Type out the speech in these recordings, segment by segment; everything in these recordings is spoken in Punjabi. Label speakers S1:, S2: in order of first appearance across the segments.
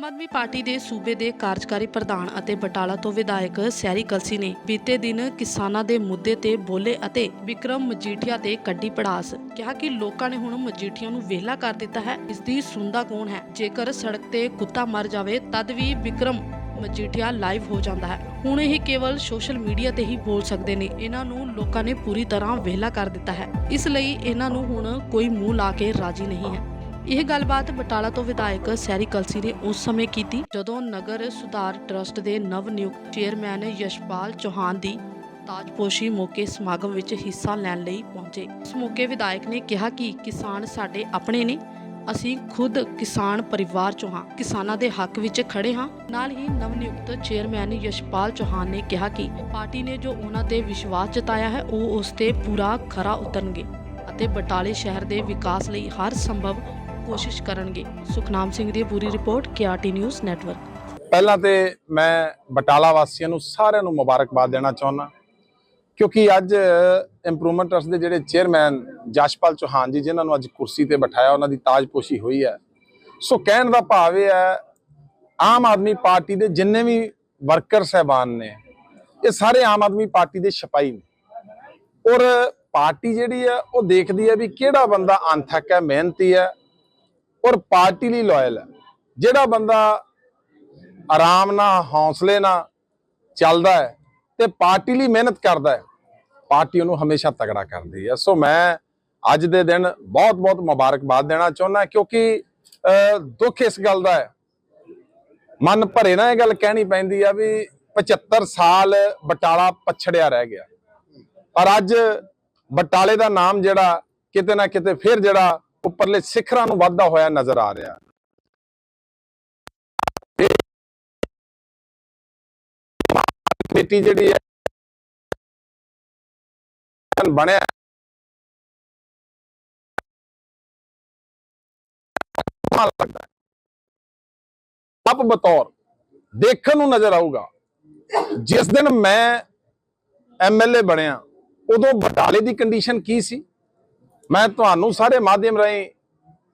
S1: ਆਮ ਆਦਮੀ ਪਾਰਟੀ ਦੇ ਸੂਬੇ ਦੇ ਕਾਰਜਕਾਰੀ ਪ੍ਰਧਾਨ ਅਤੇ ਬਟਾਲਾ ਤੋਂ ਵਿਧਾਇਕ ਸੈਰੀ ਕਲਸੀ ਨੇ ਬੀਤੇ ਦਿਨ ਕਿਸਾਨਾਂ ਦੇ ਮੁੱਦੇ ਤੇ ਬੋਲੇ ਅਤੇ ਵਿਕਰਮ ਮਜੀਠੀਆ ਤੇ ਕੱਢੀ ਪੜਾਸ। ਕਿਹਾ ਕਿ ਲੋਕਾਂ ਨੇ ਹੁਣ ਮਜੀਠੀਆ ਨੂੰ ਵਿਹਲਾ ਕਰ ਦਿੱਤਾ ਹੈ। ਇਸ ਦੀ ਸੁਣਦਾ ਕੌਣ ਹੈ? ਜੇਕਰ ਸੜਕ ਤੇ ਕੁੱਤਾ ਮਰ ਜਾਵੇ, ਤਦ ਵੀ ਵਿਕਰਮ ਮਜੀਠੀਆ ਲਾਈਵ ਹੋ ਜਾਂਦਾ ਹੈ। ਹੁਣ ਇਹ ਕੇਵਲ ਸੋਸ਼ਲ ਮੀਡੀਆ ਤੇ ਹੀ ਬੋਲ ਸਕਦੇ ਨੇ। ਇਹਨਾਂ ਨੂੰ ਲੋਕਾਂ ਨੇ ਪੂਰੀ ਤਰ੍ਹਾਂ ਵਿਹਲਾ ਕਰ ਦਿੱਤਾ ਹੈ। ਇਸ ਲਈ ਇਹਨਾਂ ਨੂੰ ਹੁਣ ਕੋਈ ਮੂੰਹ ਲਾ ਕੇ ਰਾਜੀ ਨਹੀਂ ਹੈ। ਇਹ ਗੱਲਬਾਤ ਬਟਾਲਾ ਤੋਂ ਵਿਧਾਇਕ ਸੈਰੀ ਕਲਸੀ ਨੇ ਉਸ ਸਮੇਂ ਕੀਤੀ ਜਦੋਂ ਨਗਰ ਸੁਧਾਰ ਟਰਸਟ ਦੇ ਨਵ ਨਿਯੁਕਤ ਚੇਅਰਮੈਨ ਯਸ਼ਪਾਲ ਚੌਹਾਨ ਦੀ ਤਾਜਪੋਸ਼ੀ ਮੌਕੇ ਸਮਾਗਮ ਵਿੱਚ ਹਿੱਸਾ ਲੈਣ ਲਈ ਪਹੁੰਚੇ। ਇਸ ਮੌਕੇ ਵਿਧਾਇਕ ਨੇ ਕਿਹਾ ਕਿ ਕਿਸਾਨ ਸਾਡੇ ਆਪਣੇ ਨੇ, ਅਸੀਂ ਖੁਦ ਕਿਸਾਨ ਪਰਿਵਾਰ ਚੋਂ ਹਾਂ। ਕਿਸਾਨਾਂ ਦੇ ਹੱਕ ਵਿੱਚ ਖੜੇ ਹਾਂ। ਨਾਲ ਹੀ ਨਵ ਨਿਯੁਕਤ ਚੇਅਰਮੈਨ ਯਸ਼ਪਾਲ ਚੌਹਾਨ ਨੇ ਕਿਹਾ ਕਿ ਪਾਰਟੀ ਨੇ ਜੋ ਉਹਨਾਂ ਤੇ ਵਿਸ਼ਵਾਸ ਜਤਾਇਆ ਹੈ, ਉਹ ਉਸ ਤੇ ਪੂਰਾ ਖਰਾ ਉਤਰਨਗੇ ਅਤੇ ਬਟਾਲੇ ਸ਼ਹਿਰ ਦੇ ਵਿਕਾਸ ਲਈ ਹਰ ਸੰਭਵ ਕੋਸ਼ਿਸ਼ ਕਰਨਗੇ। ਸੁਖਨਾਮ ਸਿੰਘ ਦੀ ਪੂਰੀ ਰਿਪੋਰਟ ਕੇਆਰਟੀ ਨਿਊਜ਼ ਨੈਟਵਰਕ।
S2: ਪਹਿਲਾਂ ਤੇ ਮੈਂ ਬਟਾਲਾ ਵਾਸੀਆਂ ਨੂੰ ਸਾਰਿਆਂ ਨੂੰ ਮੁਬਾਰਕਬਾਦ ਦੇਣਾ ਚਾਹੁੰਦਾ ਕਿਉਂਕਿ ਅੱਜ ਇੰਪਰੂਵਮੈਂਟ ਟਰਸਟ ਦੇ ਜਿਹੜੇ ਚੇਅਰਮੈਨ ਜਸ਼ਪਾਲ ਚੌਹਾਨ ਜੀ, ਜਿਨ੍ਹਾਂ ਨੂੰ ਅੱਜ ਕੁਰਸੀ ਤੇ ਬਿਠਾਇਆ, ਉਹਨਾਂ ਦੀ ਤਾਜਪੋਸ਼ੀ ਹੋਈ ਹੈ। ਸੋ ਕਹਿਣ ਦਾ ਭਾਵ ਇਹ ਹੈ, ਆਮ ਆਦਮੀ ਪਾਰਟੀ ਦੇ ਜਿੰਨੇ ਵੀ ਵਰਕਰ ਸਹਿਬਾਨ ਨੇ, ਇਹ ਸਾਰੇ ਆਮ ਆਦਮੀ ਪਾਰਟੀ ਦੇ ਸਿਪਾਹੀ ਨੇ। ਔਰ ਪਾਰਟੀ ਜਿਹੜੀ ਹੈ, ਉਹ ਦੇਖਦੀ ਹੈ ਵੀ ਕਿਹੜਾ ਬੰਦਾ ਅੰਥਕ ਹੈ, ਮਿਹਨਤੀ ਹੈ ਔਰ ਪਾਰਟੀ ਲਈ ਲਾਇਲ ਹੈ। ਜਿਹੜਾ ਬੰਦਾ ਆਰਾਮ ਨਾਲ, ਹੌਸਲੇ ਨਾਲ ਚੱਲਦਾ ਹੈ ਤੇ ਪਾਰਟੀ ਲਈ ਮਿਹਨਤ ਕਰਦਾ ਹੈ, ਪਾਰਟੀ ਉਹਨੂੰ ਹਮੇਸ਼ਾ ਤਗੜਾ ਕਰਦੀ ਹੈ। ਸੋ ਮੈਂ ਅੱਜ ਦੇ ਦਿਨ ਬਹੁਤ ਬਹੁਤ ਮੁਬਾਰਕਬਾਦ ਦੇਣਾ ਚਾਹੁੰਦਾ, ਕਿਉਂਕਿ ਦੁੱਖ ਇਸ ਗੱਲ ਦਾ ਹੈ। ਮਨ ਭਰੇ ਨਾ ਇਹ ਗੱਲ ਕਹਿਣੀ ਪੈਂਦੀ ਆ ਵੀ 75 ਸਾਲ ਬਟਾਲਾ ਪਛੜਿਆ ਰਹਿ ਗਿਆ। ਪਰ ਅੱਜ ਬਟਾਲੇ ਦਾ ਨਾਮ ਜਿਹੜਾ ਕਿਤੇ ਨਾ ਕਿਤੇ ਫਿਰ ਜਿਹੜਾ ਉੱਪਰਲੇ ਸਿਖਰਾਂ ਨੂੰ ਵਾਧਾ ਹੋਇਆ ਨਜ਼ਰ ਆ ਰਿਹਾ। ਕਮੇਟੀ ਜਿਹੜੀ ਹੈ, ਬਣਿਆ ਲੱਗਦਾ ਆਪ ਬਤੌਰ ਦੇਖਣ ਨੂੰ ਨਜ਼ਰ ਆਊਗਾ। ਜਿਸ ਦਿਨ ਮੈਂ ਐਮਐਲਏ ਬਣਿਆ, ਉਦੋਂ ਬਟਾਲੇ ਦੀ ਕੰਡੀਸ਼ਨ ਕੀ ਸੀ? ਮੈਂ ਤੁਹਾਨੂੰ ਸਾਰੇ ਮਾਧਿਅਮ ਰਾਹੀਂ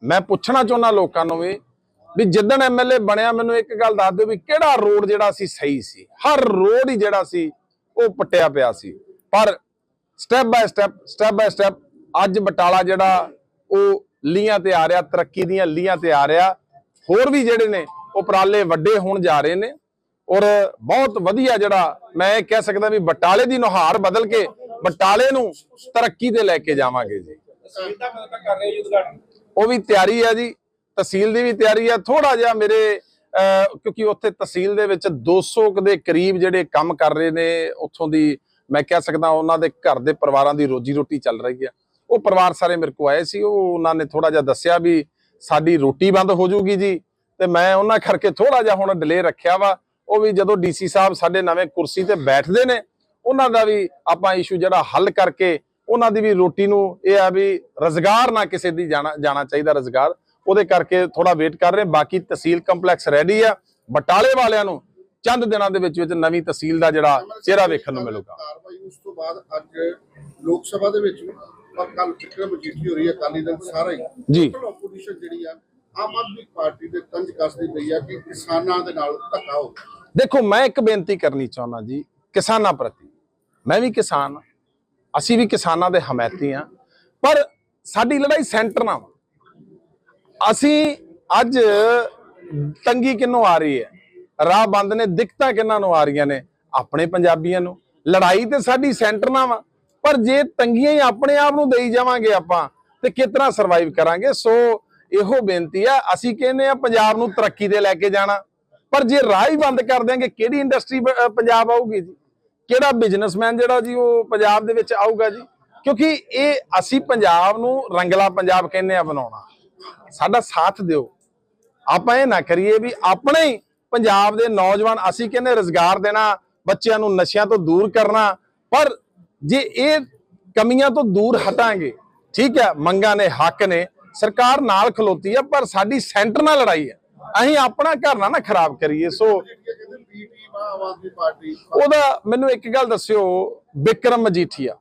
S2: ਮੈਂ ਪੁੱਛਣਾ ਚਾਹੁੰਦਾ ਲੋਕਾਂ ਨੂੰ ਵੀ ਵੀ ਜਿੱਦਣ ਐਮਐਲਏ ਬਣਿਆ, ਮੈਨੂੰ ਇੱਕ ਗੱਲ ਦੱਸ ਦਿਓ ਵੀ ਕਿਹੜਾ ਰੋਡ ਜਿਹੜਾ ਸੀ ਸਹੀ ਸੀ? ਹਰ ਰੋਡ ਹੀ ਜਿਹੜਾ ਸੀ, ਉਹ ਪੱਟਿਆ ਪਿਆ ਸੀ। ਪਰ step by step step by step ਅੱਜ ਬਟਾਲਾ ਜਿਹੜਾ, ਉਹ ਲੀਆਂ ਤੇ ਆ ਰਿਹਾ, ਤਰੱਕੀ ਦੀਆਂ ਲੀਆਂ ਤੇ ਆ ਰਿਹਾ। ਹੋਰ ਵੀ ਜਿਹੜੇ ਨੇ, ਉਪਰਾਲੇ ਵੱਡੇ ਹੋਣ ਜਾ ਰਹੇ ਨੇ। ਔਰ ਬਹੁਤ ਵਧੀਆ ਜਿਹੜਾ, ਮੈਂ ਇਹ ਕਹਿ ਸਕਦਾ ਵੀ ਬਟਾਲੇ ਦੀ ਨੁਹਾਰ ਬਦਲ ਕੇ ਬਟਾਲੇ ਨੂੰ ਤਰੱਕੀ ਤੇ ਲੈ ਕੇ ਜਾਵਾਂਗੇ ਜੀ।
S3: ਤਹਿਸੀਲ ਦਾ ਮਤਲਬ ਕਰ ਰਹੇ ਜੀ ਉਦਘਾਟਨ।
S2: ਉਹ ਵੀ ਤਿਆਰੀ ਹੈ ਜੀ, ਤਹਿਸੀਲ ਦੀ ਵੀ ਤਿਆਰੀ ਹੈ ਥੋੜਾ ਜਿਹਾ ਮੇਰੇ ਕਿਉਂਕਿ ਉੱਥੇ ਤਹਿਸੀਲ ਦੇ ਵਿੱਚ 200 ਕੁ ਦੇ ਕਰੀਬ ਜਿਹੜੇ ਕੰਮ ਕਰ ਰਹੇ ਨੇ, ਉੱਥੋਂ ਦੀ ਮੈਂ ਕਹਿ ਸਕਦਾ ਉਹਨਾਂ ਦੇ ਘਰ ਦੇ ਪਰਿਵਾਰਾਂ ਦੀ ਰੋਜੀ ਰੋਟੀ ਚੱਲ ਰਹੀ ਹੈ ਉਹ ਪਰਿਵਾਰ ਸਾਰੇ ਮੇਰੇ ਕੋਲ ਆਏ ਸੀ, ਉਹ ਉਹਨਾਂ ਨੇ ਥੋੜਾ ਜਿਹਾ ਦੱਸਿਆ ਵੀ ਸਾਡੀ ਰੋਟੀ ਬੰਦ ਹੋ ਜਾਊਗੀ ਜੀ। ਤੇ ਮੈਂ ਉਹਨਾਂ ਕਰਕੇ ਥੋੜਾ ਜਿਹਾ ਹੁਣ ਡਿਲੇ ਰੱਖਿਆ ਵਾ। ਉਹ ਵੀ ਜਦੋਂ ਡੀਸੀ ਸਾਹਿਬ ਸਾਡੇ ਨਵੇਂ ਕੁਰਸੀ ਤੇ ਬੈਠਦੇ ਨੇ, ਉਹਨਾਂ ਦਾ ਵੀ ਆਪਾਂ ਇਸ਼ੂ ਜਿਹੜਾ ਹੱਲ ਕਰਕੇ ਉਹਨਾਂ ਦੀ ਵੀ ਰੋਟੀ ਨੂੰ ਇਹ ਆ ਵੀ ਰਜ਼ਗਾਰ ਨਾ ਕਿਸੇ ਦੀ ਜਾਣਾ ਜਾਣਾ ਚਾਹੀਦਾ ਰਜ਼ਗਾਰ। ਉਹਦੇ ਕਰਕੇ ਥੋੜਾ ਵੇਟ ਕਰ ਰਹੇ ਬਾਕੀ ਤਹਿਸੀਲ ਕੰਪਲੈਕਸ ਰੈਡੀ ਆ। ਬਟਾਲੇ ਵਾਲਿਆਂ ਨੂੰ ਚੰਦ ਦਿਨਾਂ ਦੇ ਵਿੱਚ ਵਿੱਚ ਨਵੀਂ ਤਹਿਸੀਲ ਦਾ ਜਿਹੜਾ ਚਿਹਰਾ ਵੇਖਣ ਨੂੰ ਮਿਲੂਗਾ।
S4: ਉਸ ਤੋਂ ਬਾਅਦ ਅੱਜ ਲੋਕ ਸਭਾ ਦੇ ਵਿੱਚ ਕੱਲ ਫਿਕਰ ਮਜੀਠੀ ਹੋ ਰਹੀ ਹੈ। ਅਕਾਲੀ ਦਲ ਸਾਰਾ ਹੀ।
S2: ਜੀ।
S4: ਆਪੋਜੀਸ਼ਨ ਜਿਹੜੀ ਆ ਆਮ ਆਦਮੀ ਪਾਰਟੀ ਦੇ ਤੰਜ ਕੱਸਦੀ ਪਈ ਆ ਕਿ ਕਿਸਾਨਾਂ ਦੇ ਨਾਲ ਧੱਕਾ ਹੋ
S2: ਦੇਖੋ ਮੈਂ ਇੱਕ ਬੇਨਤੀ ਕਰਨੀ ਚਾਹੁੰਦਾ ਜੀ ਕਿਸਾਨਾਂ ਪ੍ਰਤੀ। ਮੈਂ ਵੀ ਕਿਸਾਨ ਹਾਂ। ਅਸੀਂ ਵੀ ਕਿਸਾਨਾਂ ਦੇ ਹਮਾਇਤੀ ਹਾਂ, ਪਰ ਸਾਡੀ ਲੜਾਈ ਸੈਂਟਰ ਨਾਲ ਵਾ ਅਸੀਂ ਅੱਜ ਤੰਗੀ ਕਿੰਨੂੰ ਆ ਰਹੀ ਹੈ? ਰਾਹ ਬੰਦ ਨੇ ਦਿੱਕਤਾਂ ਕਿੰਨਾਂ ਨੂੰ ਆ ਰਹੀਆਂ ਨੇ? ਆਪਣੇ ਪੰਜਾਬੀਆਂ ਨੂੰ। ਲੜਾਈ ਤੇ ਸਾਡੀ ਸੈਂਟਰ ਨਾਲ ਵਾ ਪਰ ਜੇ ਤੰਗੀਆਂ ਹੀ ਆਪਣੇ ਆਪ ਨੂੰ ਦੇਈ ਜਾਵਾਂਗੇ ਆਪਾਂ, ਤੇ ਕਿਤਨਾ ਸਰਵਾਈਵ ਕਰਾਂਗੇ? ਸੋ ਇਹੋ ਬੇਨਤੀ ਆ, ਅਸੀਂ ਕਹਿੰਦੇ ਆ ਪੰਜਾਬ ਨੂੰ ਤਰੱਕੀ ਤੇ ਲੈ ਕੇ ਜਾਣਾ। ਪਰ ਜੇ ਰਾਹ ਹੀ ਬੰਦ ਕਰ ਦਿਆਂਗੇ, ਕਿਹੜੀ ਇੰਡਸਟਰੀ ਪੰਜਾਬ ਆਊਗੀ ਜੀ? ਕਿਹੜਾ ਬਿਜ਼ਨਸਮੈਨ ਜਿਹੜਾ ਜੀ ਉਹ ਪੰਜਾਬ ਦੇ ਵਿੱਚ ਆਊਗਾ ਜੀ? ਕਿਉਂਕਿ ਇਹ ਅਸੀਂ ਪੰਜਾਬ ਨੂੰ ਰੰਗਲਾ ਪੰਜਾਬ ਕਹਿੰਦੇ ਆ ਬਣਾਉਣਾ। ਸਾਡਾ ਸਾਥ ਦਿਓ। ਆਪਾਂ ਇਹ ਨਾ ਕਰੀਏ ਵੀ ਆਪਣੇ ਹੀ ਪੰਜਾਬ ਦੇ ਨੌਜਵਾਨ ਅਸੀਂ ਕਹਿੰਦੇ ਰੋਜ਼ਗਾਰ ਦੇਣਾ, ਬੱਚਿਆਂ ਨੂੰ ਨਸ਼ਿਆਂ ਤੋਂ ਦੂਰ ਕਰਨਾ, ਪਰ ਜੇ ਇਹ ਕਮੀਆਂ ਤੋਂ ਦੂਰ ਹਟਾਂਗੇ, ਠੀਕ ਹੈ, ਮੰਗਾਂ ਨੇ, ਹੱਕ ਨੇ, ਸਰਕਾਰ ਨਾਲ ਖਲੋਤੀ ਹੈ ਪਰ ਸਾਡੀ ਸੈਂਟਰ ਨਾਲ ਲੜਾਈ ਹੈ। ਅਸੀਂ ਆਪਣਾ ਘਰ ਨਾ ਖਰਾਬ ਕਰੀਏ। ਸੋ
S4: ਜਿਹੜੀ ਆਮ ਆਦਮੀ ਪਾਰਟੀ।
S2: ਉਹਦਾ ਮੈਨੂੰ ਇੱਕ ਗੱਲ ਦੱਸਿਓ, ਵਿਕਰਮ ਮਜੀਠੀਆ।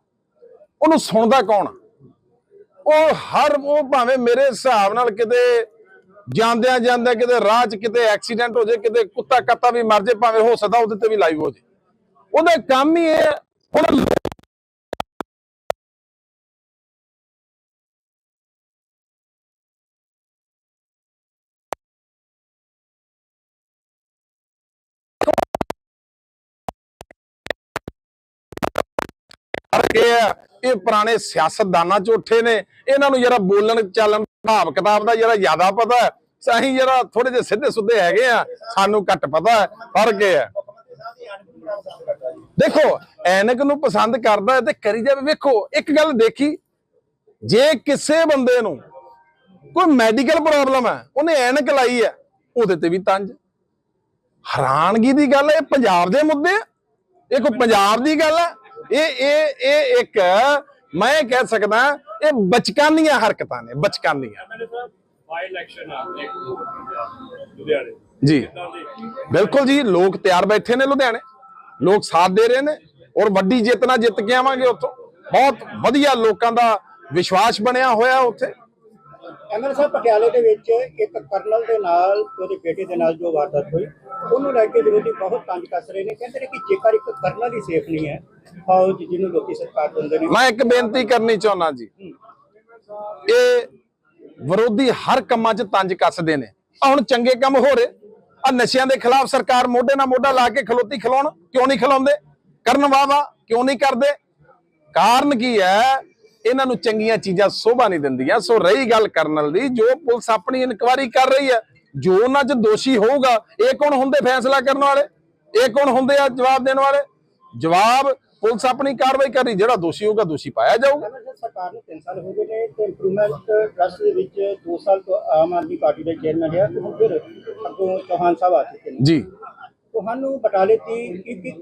S2: ਉਹਨੂੰ ਸੁਣਦਾ ਕੌਣ ਉਹ ਹਰ, ਉਹ ਭਾਵੇਂ ਮੇਰੇ ਹਿਸਾਬ ਨਾਲ ਕਿਤੇ ਜਾਂਦਿਆਂ ਜਾਂਦਿਆਂ ਕਿਤੇ ਰਾਹ 'ਚ ਕਿਤੇ ਐਕਸੀਡੈਂਟ ਹੋ ਜਾਏ ਕਿਤੇ ਕੁੱਤਾ ਕੱਤਾ ਵੀ ਮਰ ਜਾਏ ਭਾਵੇਂ ਹੋ ਸਕਦਾ ਉਹਦੇ ਤੇ ਵੀ ਲਾਈਵ ਹੋ ਜਾਏ ਉਹਦਾ ਕੰਮ ਹੀ ਇਹ ਹੈ ਹੁਣ ਫ਼ਰਕ ਇਹ ਪੁਰਾਣੇ ਸਿਆਸਤਦਾਨਾਂ ਚ ਉੱਠੇ ਨੇ। ਇਹਨਾਂ ਨੂੰ ਜਰਾ ਬੋਲਣ, ਚੱਲਣ ਹਿਸਾਬ ਕਿਤਾਬ ਦਾ ਜਰਾ ਜ਼ਿਆਦਾ ਪਤਾ ਹੈ। ਅਸੀਂ ਜਰਾ ਥੋੜੇ ਜਿਹੇ ਸਿੱਧੇ ਸੁੱਧੇ ਹੈਗੇ ਆ। ਸਾਨੂੰ ਘੱਟ ਪਤਾ ਹੈ, ਫ਼ਰਕ ਇਹ ਹੈ। ਦੇਖੋ, ਐਨਕ ਨੂੰ ਪਸੰਦ ਕਰਦਾ ਤੇ ਕਰੀ ਜਾਵੇ। ਵੇਖੋ, ਇੱਕ ਗੱਲ ਦੇਖੀ, ਜੇ ਕਿਸੇ ਬੰਦੇ ਨੂੰ ਕੋਈ ਮੈਡੀਕਲ ਪ੍ਰੋਬਲਮ ਹੈ, ਉਹਨੇ ਐਨਕ ਲਾਈ ਹੈ, ਉਹਦੇ ਤੇ ਵੀ ਤੰਜ। ਹੈਰਾਨਗੀ ਦੀ ਗੱਲ ਹੈ, ਇਹ ਪੰਜਾਬ ਦੇ ਮੁੱਦੇ ਆ। ਇਹ ਕੋਈ ਪੰਜਾਬ ਦੀ ਗੱਲ ਹੈ ਇਹ ਇਹ ਇਹ ਇੱਕ, ਮੈਂ ਕਹਿ ਸਕਦਾ, ਇਹ ਬਚਕਾਨੀਆਂ ਹਰਕਤਾਂ ਨੇ, ਬਚਕਾਨੀਆਂ।
S3: ਐਮਐਲਏ ਬਾਈ ਇਲੈਕਸ਼ਨ ਆ ਲੁਧਿਆਣੇ
S2: ਜੀ। ਬਿਲਕੁਲ ਜੀ, ਲੋਕ ਤਿਆਰ ਬੈਠੇ ਨੇ ਲੁਧਿਆਣੇ। ਲੋਕ ਸਾਥ ਦੇ ਰਹੇ ਨੇ ਔਰ ਵੱਡੀ ਜਿੱਤ ਨਾਲ ਜਿੱਤ ਕੇ ਆਵਾਂਗੇ ਉੱਥੋਂ। ਬਹੁਤ ਵਧੀਆ ਲੋਕਾਂ ਦਾ ਵਿਸ਼ਵਾਸ ਬਣਿਆ ਹੋਇਆ ਉੱਥੇ।
S5: ਐਮਐਲ ਸਾਹਿਬ ਪਟਿਆਲੇ ਦੇ ਵਿੱਚ ਇੱਕ ਕਰਨਲ ਦੇ ਨਾਲ ਉਹਦੇ ਬੇਟੇ ਦੇ ਨਾਲ ਜੋ ਵਾਰਦਾਤ ਹੋਈ ਉਹਨੂੰ ਲੈ ਕੇ ਵਿਰੋਧੀ ਬਹੁਤ ਤੰਜ ਕੱਸ ਰਹੇ ਨੇ। ਕਹਿੰਦੇ ਨੇ ਕਿ ਜੇਕਰ ਇੱਕ ਕਰਨਲ ਹੀ ਸੇਫ ਨਹੀਂ ਹੈ ਫੌਜ ਜਿਹਨੂੰ ਲੋਕੀ ਸਰਕਾਰ ਦਿੰਦੇ ਨੇ।
S2: ਮੈਂ ਇੱਕ ਬੇਨਤੀ ਕਰਨੀ ਚਾਹੁੰਦਾ ਜੀ। ਇਹ ਵਿਰੋਧੀ ਹਰ ਕੰਮਾਂ 'ਚ ਤੰਜ ਕੱਸਦੇ ਨੇ। ਹੁਣ ਚੰਗੇ ਕੰਮ ਹੋ ਰਹੇ। ਆ ਨਸ਼ਿਆਂ ਦੇ ਖਿਲਾਫ ਸਰਕਾਰ ਮੋਢੇ ਨਾਲ ਮੋਢਾ ਲਾ ਕੇ ਖਲੋਤੀ ਖਲੋਣ ਕਿਉਂ ਨਹੀਂ ਖਲੋਂਦੇ ਕਰਨ ਵਾਵਾ ਕਿਉਂ ਨਹੀਂ ਕਰਦੇ? ਕਾਰਨ ਕੀ ਹੈ? ਇਹਨਾਂ ਨੂੰ ਚੰਗੀਆਂ ਚੀਜ਼ਾਂ ਸੋਭਾ ਨਹੀਂ ਦਿੰਦੀਆਂ। ਸੋ ਰਹੀ ਗੱਲ ਕਰਨਲ ਦੀ ਜੋ ਪੁਲਿਸ ਆਪਣੀ ਇਨਕੁਆਇਰੀ ਕਰ ਰਹੀ ਹੈ ਜੋ ਉਹਨਾਂ 'ਚ ਦੋਸ਼ੀ ਹੋਊਗਾ ਇਹ ਕੌਣ ਹੁੰਦੇ ਫੈਸਲਾ ਕਰਨ ਵਾਲੇ? ਇਹ ਕੌਣ ਹੁੰਦੇ ਆ ਜਵਾਬ ਦੇਣ ਵਾਲੇ? ਜਵਾਬ ਪੁਲਿਸ ਆਪਣੀ ਕਾਰਵਾਈ ਕਰ ਰਹੀ ਜਿਹੜਾ ਦੋਸ਼ੀ ਹੋਊਗਾ ਦੋਸ਼ੀ ਪਾਇਆ ਜਾਊਗਾ।
S5: ਸਰਕਾਰ ਨੂੰ 3 ਸਾਲ ਹੋ ਗਏ ਨੇ ਤੇ ਇੰਪਰੂਵਮੈਂਟ ਟਰਸਟ ਦੇ ਵਿੱਚ 2 ਸਾਲ ਤੋਂ ਆਮ ਆਦਮੀ ਪਾਰਟੀ ਦੇ ਚੇਅਰਮੈਨ ਰਿਹਾ ਤੇ ਹੁਣ ਫਿਰ ਅੱਗੋਂ ਚੌਹਾਨ ਸਾਹਿਬ ਆ ਚੁੱਕੇ ਨੇ।
S2: ਜੀ।
S5: ਤੁਹਾਨੂੰ ਬਟਾਲੇ ਦੀ ਇੱਕ ਇੱਕ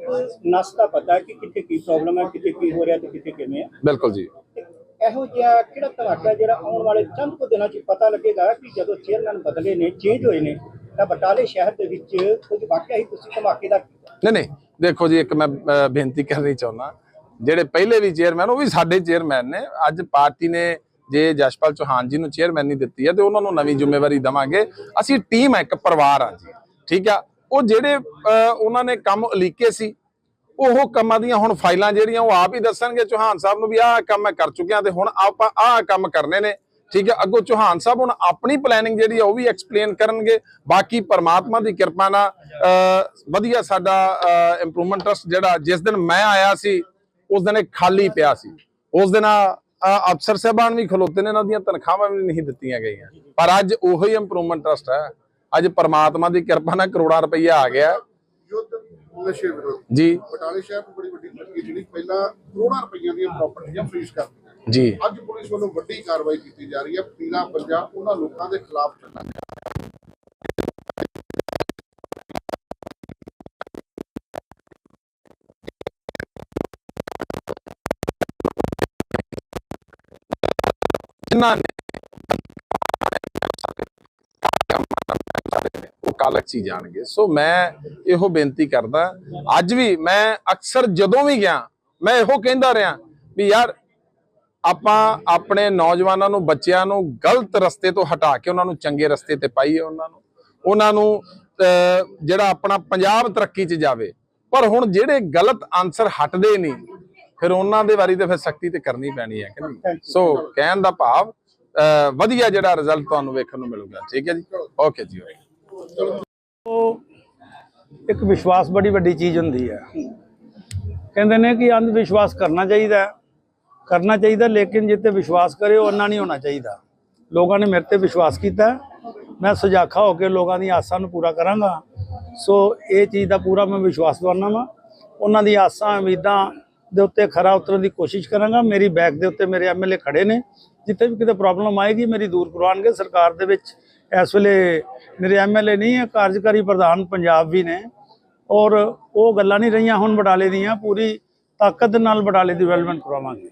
S5: ਨਸ ਦਾ ਪਤਾ ਕਿ ਕਿੱਥੇ ਕੀ ਪ੍ਰੋਬਲਮ ਹੈ ਕਿੱਥੇ ਕੀ ਹੋ ਰਿਹਾ ਤੇ ਕਿੱਥੇ ਕਿਵੇਂ ਹੈ।
S2: ਬਿਲਕੁਲ ਜੀ।
S5: ਇਹੋ ਜਿਹਾ ਕਿਹੜਾ ਧਮਾਕਾ ਜਿਹੜਾ ਆਉਣ ਵਾਲੇ ਚੰਦ ਕੁ ਦਿਨਾਂ 'ਚ ਪਤਾ ਲੱਗੇਗਾ ਕਿ ਜਦੋਂ ਚੇਅਰਮੈਨ ਬਦਲੇ ਨੇ ਚੇਂਜ ਹੋਏ ਨੇ, ਤਾਂ ਬਟਾਲੇ ਸ਼ਹਿਰ ਦੇ ਵਿੱਚ ਕੁਝ ਵਾਕਿਆ ਹੀ ਤੁਸੀਂ ਧਮਾਕੇ ਦਾ
S2: ਨਹੀਂ ਨਹੀਂ, ਦੇਖੋ ਜੀ, ਇੱਕ ਮੈਂ ਬੇਨਤੀ ਕਰਨੀ ਚਾਹੁੰਦਾ, ਜਿਹੜੇ ਪਹਿਲੇ ਵੀ ਚੇਅਰਮੈਨ, ਉਹ ਵੀ ਸਾਡੇ ਚੇਅਰਮੈਨ ਨੇ, ਅੱਜ ਪਾਰਟੀ ਨੇ ਜੇ ਜਸ਼ਪਾਲ ਚੌਹਾਨ ਜੀ ਨੂੰ ਚੇਅਰਮੈਨੀ ਦਿੱਤੀ ਹੈ, ਤੇ ਉਹਨਾਂ ਨੂੰ ਨਵੀਂ ਜ਼ਿੰਮੇਵਾਰੀ ਦਵਾਂਗੇ। ਅਸੀਂ ਟੀਮ ਹੈ, ਇੱਕ ਪਰਿਵਾਰ ਆ ਜੀ, ਠੀਕ ਆ? ਉਹ ਜਿਹੜੇ ਉਹਨਾਂ ਨੇ ਕੰਮ ਉਲੀਕੇ ਸੀ ਉਹ ਕੰਮਾਂ ਦੀਆਂ ਹੁਣ ਫਾਈਲਾਂ ਜਿਹੜੀਆਂ ਉਹ ਆਪ ਹੀ ਦੱਸਣਗੇ। ਚੌਹਾਨ ਸਾਹਿਬ ਨੂੰ ਵੀ ਆਹ ਕੰਮ ਮੈਂ ਕਰ ਚੁੱਕਿਆ ਤੇ ਹੁਣ ਆਪਾਂ ਆਹ ਕੰਮ ਕਰਨੇ ਨੇ। ਠੀਕ ਹੈ, ਅੱਗੋਂ ਚੌਹਾਨ ਸਾਹਿਬ ਹੁਣ ਆਪਣੀ ਪਲੈਨਿੰਗ ਜਿਹੜੀ ਆ ਉਹ ਵੀ ਐਕਸਪਲੇਨ ਕਰਨਗੇ। ਬਾਕੀ ਪਰਮਾਤਮਾ ਦੀ ਕਿਰਪਾ ਨਾਲ ਵਧੀਆ ਸਾਡਾ ਇੰਪਰੂਵਮੈਂਟ ਟਰਸਟ ਜਿਹੜਾ ਜਿਸ ਦਿਨ ਮੈਂ ਆਇਆ ਸੀ, ਉਸ ਦਿਨ ਇਹ ਖਾਲੀ ਪਿਆ ਸੀ। ਉਸ ਦਿਨ ਅਫਸਰ ਸਾਹਿਬਾਨ ਵੀ ਖਲੋਤੇ ਨੇ, ਇਹਨਾਂ ਦੀਆਂ ਤਨਖਾਹਾਂ ਵੀ ਨਹੀਂ ਦਿੱਤੀਆਂ ਗਈਆਂ। ਪਰ ਅੱਜ ਉਹੀ ਇੰਪਰੂਵਮੈਂਟ ਟਰਸਟ ਹੈ। ਅੱਜ ਪਰਮਾਤਮਾ ਦੀ ਕਿਰਪਾ ਨਾਲ ਕਰੋੜਾਂ ਰੁਪਈਆ ਆ ਗਿਆ।
S4: ਨਸ਼ੇ ਵਿਰੁੱਧ।
S2: ਜੀ।
S4: ਬਟਾਲੇ ਸ਼ਹਿਰ ਨੂੰ ਬੜੀ ਵੱਡੀ ਤਰੱਕੀ ਜਿਹੜੀ ਪਹਿਲਾਂ ਕਰੋੜਾਂ ਰੁਪਈਆਂ ਦੀਆਂ ਪ੍ਰਾਪਰਟੀਆਂ ਫ੍ਰੀਜ਼ ਕਰ ਦਿੱਤੀਆਂ।
S2: ਜੀ।
S4: ਅੱਜ ਪੁਲਿਸ ਵੱਲੋਂ ਵੱਡੀ ਕਾਰਵਾਈ ਕੀਤੀ ਜਾ ਰਹੀ ਹੈ। ਪੀਲਾ ਪੰਜਾ ਉਹਨਾਂ ਲੋਕਾਂ ਦੇ ਖਿਲਾਫ ਚੱਲਣਾ
S2: ਜਿਨ੍ਹਾਂ ਨੇ ਕਾਲਕ ਹੀ ਜਾਣਗੇ। ਸੋ ਮੈਂ ਇਹੋ ਬੇਨਤੀ ਕਰਦਾ ਅੱਜ ਵੀ ਮੈਂ ਅਕਸਰ ਜਦੋਂ ਵੀ ਗਿਆ ਮੈਂ ਇਹੋ ਕਹਿੰਦਾ ਰਿਹਾ ਵੀ ਯਾਰ ਆਪਾਂ ਆਪਣੇ ਨੌਜਵਾਨਾਂ ਨੂੰ ਬੱਚਿਆਂ ਨੂੰ ਗਲਤ ਰਸਤੇ ਤੋਂ ਹਟਾ ਕੇ ਉਹਨਾਂ ਨੂੰ ਚੰਗੇ ਰਸਤੇ ਤੇ ਪਾਈਏ ਉਹਨਾਂ ਨੂੰ। ਉਹਨਾਂ ਨੂੰ ਜਿਹੜਾ ਆਪਣਾ ਪੰਜਾਬ ਤਰੱਕੀ 'ਚ ਜਾਵੇ। ਪਰ ਹੁਣ ਜਿਹੜੇ ਗਲਤ ਆਨਸਰ ਹਟਦੇ ਨਹੀਂ ਫਿਰ ਉਹਨਾਂ ਦੇ ਵਾਰੀ ਤੇ ਫਿਰ ਸਖਤੀ ਤੇ ਕਰਨੀ ਪੈਣੀ ਹੈ ਕਿ ਨਹੀਂ? ਸੋ ਕਹਿਣ ਦਾ ਭਾਵ ਵਧੀਆ ਜਿਹੜਾ ਰਿਜ਼ਲਟ ਤੁਹਾਨੂੰ ਵੇਖਣ ਨੂੰ ਮਿਲੂਗਾ। ਠੀਕ ਹੈ ਜੀ? ਓਕੇ ਜੀ
S6: ਉਹ ਇੱਕ ਵਿਸ਼ਵਾਸ ਬੜੀ ਵੱਡੀ ਚੀਜ਼ ਹੁੰਦੀ ਹੈ। ਕਹਿੰਦੇ ਨੇ ਕਿ ਅੰਧ ਵਿਸ਼ਵਾਸ ਕਰਨਾ ਚਾਹੀਦਾ ਕਰਨਾ ਚਾਹੀਦਾ, ਲੇਕਿਨ ਜਿੱਤੇ ਵਿਸ਼ਵਾਸ ਕਰੇ ਉਹ ਨਹੀਂ ਹੋਣਾ ਚਾਹੀਦਾ। ਲੋਕਾਂ ਨੇ ਮੇਰੇ ਤੇ ਵਿਸ਼ਵਾਸ ਕੀਤਾ। ਮੈਂ ਸੁਜਾਖਾ ਹੋ ਕੇ ਲੋਕਾਂ ਦੀਆਂ ਆਸਾਂ ਨੂੰ ਪੂਰਾ ਕਰਾਂਗਾ। ਸੋ ਇਹ ਚੀਜ਼ ਦਾ ਪੂਰਾ ਮੈਂ ਵਿਸ਼ਵਾਸ ਦਵਾਨਾ ਵਾਂ। ਉਹਨਾਂ ਦੀ ਆਸਾਂ, ਉਮੀਦਾਂ ਦੇ ਉੱਤੇ ਖਰਾ ਉਤਰਨ ਦੀ ਕੋਸ਼ਿਸ਼ ਕਰਾਂਗਾ। ਮੇਰੀ ਬੈਕ ਦੇ ਉੱਤੇ ਮੇਰੇ ਐਮਐਲਏ ਖੜੇ ਨੇ। ਜਿੱਥੇ ਵੀ ਕਿਤੇ ਪ੍ਰੋਬਲਮ ਆਏਗੀ, ਮੇਰੀ ਦੂਰ ਕਰਵਾਉਣਗੇ। ਸਰਕਾਰ ਦੇ ਵਿੱਚ ਇਸ ਵੇਲੇ ਮੇਰੇ ਐਮਐਲਏ ਨਹੀਂ ਹੈ, ਕਾਰਜਕਾਰੀ ਪ੍ਰਧਾਨ ਪੰਜਾਬ ਵੀ ਨੇ। ਔਰ ਉਹ ਗੱਲਾਂ ਨਹੀਂ ਰਹੀਆਂ ਹੁਣ ਬਟਾਲੇ ਦੀਆਂ। ਪੂਰੀ ਤਾਕਤ ਦੇ ਨਾਲ ਬਟਾਲੇ ਦੀ ਡਿਵੈਲਪਮੈਂਟ ਕਰਵਾਵਾਂਗੇ।